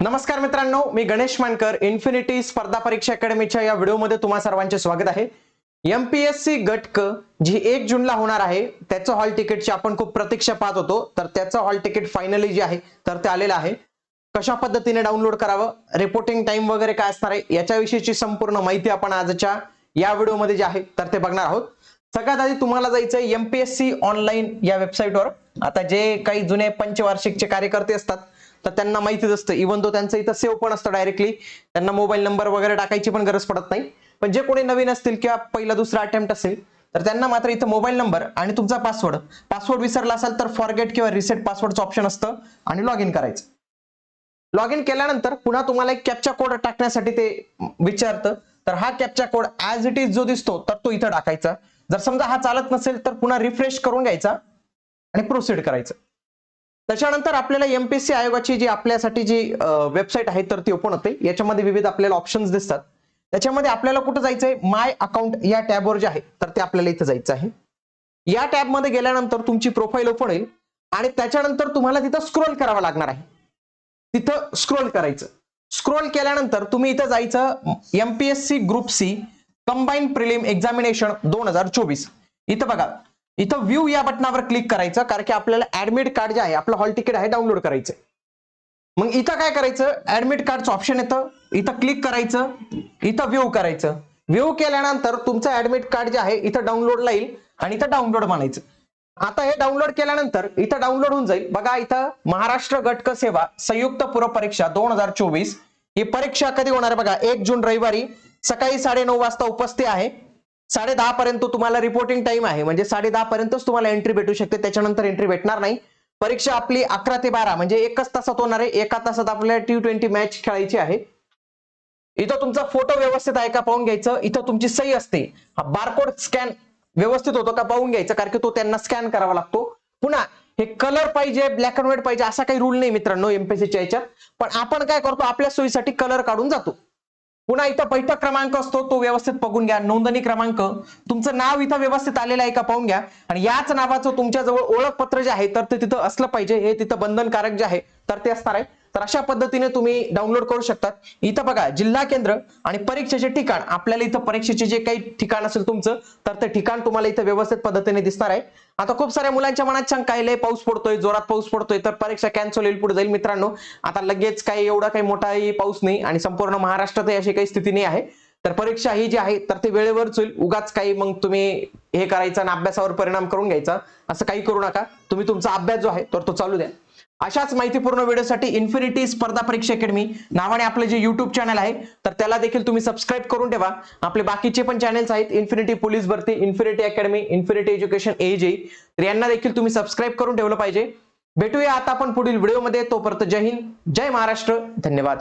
नमस्कार मित्रांनो मी गणेश मानकर इन्फिनिटी स्पर्धा परीक्षा अकॅडमीच्या या व्हिडिओमध्ये तुम्हा सर्वांचे स्वागत आहे. एमपीएससी सी गटक जी एक जूनला होणार आहे त्याचं हॉल तिकीटची आपण खूप प्रतीक्षा पाहत होतो. तर त्याचं हॉल तिकीट फायनली जे आहे तर ते आलेलं आहे. कशा पद्धतीने डाउनलोड करावं रिपोर्टिंग टाइम वगैरे काय असणार आहे याच्याविषयीची संपूर्ण माहिती आपण आजच्या या व्हिडिओमध्ये जे आहे तर ते बघणार आहोत. सगळ्यात आधी तुम्हाला जायचं एमपीएससी ऑनलाईन या वेबसाईटवर आता जे काही जुने पंचवार्षिकचे कार्यकर्ते असतात तर त्यांना माहितीच असतं. इव्हन तो त्यांचं इथं सेव्ह पण असतं डायरेक्टली त्यांना मोबाईल नंबर वगैरे टाकायची पण गरज पडत नाही. पण जे कोणी नवीन असतील किंवा पहिला दुसरा अटेम्प्ट असेल तर त्यांना मात्र इथं मोबाईल नंबर आणि तुमचा पासवर्ड पासवर्ड विसरला असाल तर फॉरगेट किंवा रिसेट पासवर्डचं ऑप्शन असतं आणि लॉग इन करायचं. लॉग इन केल्यानंतर पुन्हा तुम्हाला एक कॅपचा कोड टाकण्यासाठी ते विचारतं. तर हा captcha code as it is जो दिसतो तर तो इथं टाकायचा. जर समजा हा चालत नसेल तर पुन्हा रिफ्रेश करून घ्यायचा आणि प्रोसीड करायचं. त्याच्यानंतर आपल्याला एमपीएससी आयोगाची जी आपल्यासाठी जी वेबसाईट आहे तर ती ओपन होते. याच्यामध्ये विविध आपल्याला ऑप्शन्स दिसतात. त्याच्यामध्ये आपल्याला कुठं जायचंय? माय अकाउंट या टॅबवर जे आहे तर ते आपल्याला इथं जायचं आहे. या टॅबमध्ये गेल्यानंतर तुमची प्रोफाईल ओपन होईल आणि त्याच्यानंतर तुम्हाला तिथं स्क्रोल करावं लागणार आहे. तिथं स्क्रोल करायचं. स्क्रोल केल्यानंतर तुम्ही इथं जायचं MPSC group C combine prelim examination दोन हजार चोवीस. इथं बघा इथं व्ह्यू या बटनावर क्लिक करायचं कारण की आपल्याला ऍडमिट कार्ड जे आहे आपलं हॉल तिकीट आहे डाउनलोड करायचं मग इथं काय करायचं? ऍडमिट कार्डचं ऑप्शन येतं. इथं क्लिक करायचं. इथं व्ह्यू करायचं. व्ह्यू केल्यानंतर तुमचं ऍडमिट कार्ड जे आहे इथं डाउनलोडला येईल आणि इथं डाउनलोड म्हणायचं. आता हे डाउनलोड केल्यानंतर इथं डाउनलोड होऊन जाईल. बघा इथं महाराष्ट्र गटक सेवा संयुक्त पूर्व परीक्षा दोन हजार चोवीस. ही परीक्षा कधी होणार आहे? बघा एक जून रविवारी सकाळी साडेनऊ वाजता उपस्थित आहे. साडे दहा पर्यंत तुम्हाला रिपोर्टिंग टाइम आहे. म्हणजे साडे दहा पर्यंतच तुम्हाला एंट्री भेटू शकते. त्याच्यानंतर एंट्री भेटणार नाही. परीक्षा आपली अकरा ते बारा म्हणजे एकच तासात होणार आहे. एका तासात आपल्याला टी ट्वेंटी मॅच खेळायची आहे. इथं तुमचा फोटो व्यवस्थित आहे का? पाहून घ्यायचं. इथं तुमची सही असते. हा बारकोड स्कॅन व्यवस्थित होतो का? पाहून घ्यायचं. कारण की तो त्यांना स्कॅन करावा लागतो. पुन्हा हे कलर पाहिजे ब्लॅक अँड व्हाईट पाहिजे असा काही रूल नाही मित्रांनो एमपीएससीच्या याच्यात. पण आपण काय करतो? आपल्या सोयीसाठी कलर काढून जातो. पुन्हा इथं बैठक क्रमांक असतो तो व्यवस्थित बघून घ्या. नोंदणी क्रमांक. तुमचं नाव इथं व्यवस्थित आलेलं आहे का पाहून घ्या. आणि याच नावाचं तुमच्याजवळ ओळखपत्र जे आहे तर ते तिथं असलं पाहिजे. हे तिथं बंधनकारक जे आहे तर ते असणार आहे. तर अशा पद्धतीने तुम्ही डाउनलोड करू शकतात. इथं बघा जिल्हा केंद्र आणि परीक्षेचे ठिकाण. आपल्याला इथं परीक्षेचे जे काही ठिकाण असेल तुमचं तर ते ठिकाण तुम्हाला इथं व्यवस्थित पद्धतीने दिसणार आहे. आता खूप साऱ्या मुलांच्या मनात शंका आहे लय पाऊस पडतोय जोरात पाऊस पडतोय तर परीक्षा कॅन्सल होईल पुढे जाईल मित्रांनो. आता लगेच काही एवढा काही मोठाही पाऊस नाही आणि संपूर्ण महाराष्ट्रातही अशी काही स्थिती नाही आहे. तर परीक्षा ही जी आहे तर ते वेळेवरच होईल. उगाच काही मग तुम्ही हे करायचं आणि अभ्यासावर परिणाम करून घ्यायचा असं काही करू नका. तुम्ही तुमचा अभ्यास जो आहे तर तो चालू द्या. अशाच माहितीपूर्ण व्हिडिओसाठी इन्फिनिटी स्पर्धा परीक्षा अकॅडमी नावाने आपले जे युट्यूब चॅनल आहे तर त्याला देखील तुम्ही सबस्क्राईब करून ठेवा. आपले बाकीचे पण चॅनल्स आहेत इन्फिनिटी पोलीस भरती infinity academy infinity education age तर यांना देखील तुम्ही सबस्क्राईब करून ठेवलं पाहिजे. भेटूया आता आपण पुढील व्हिडिओमध्ये. तोपर्यंत जय हिंद जय महाराष्ट्र. धन्यवाद.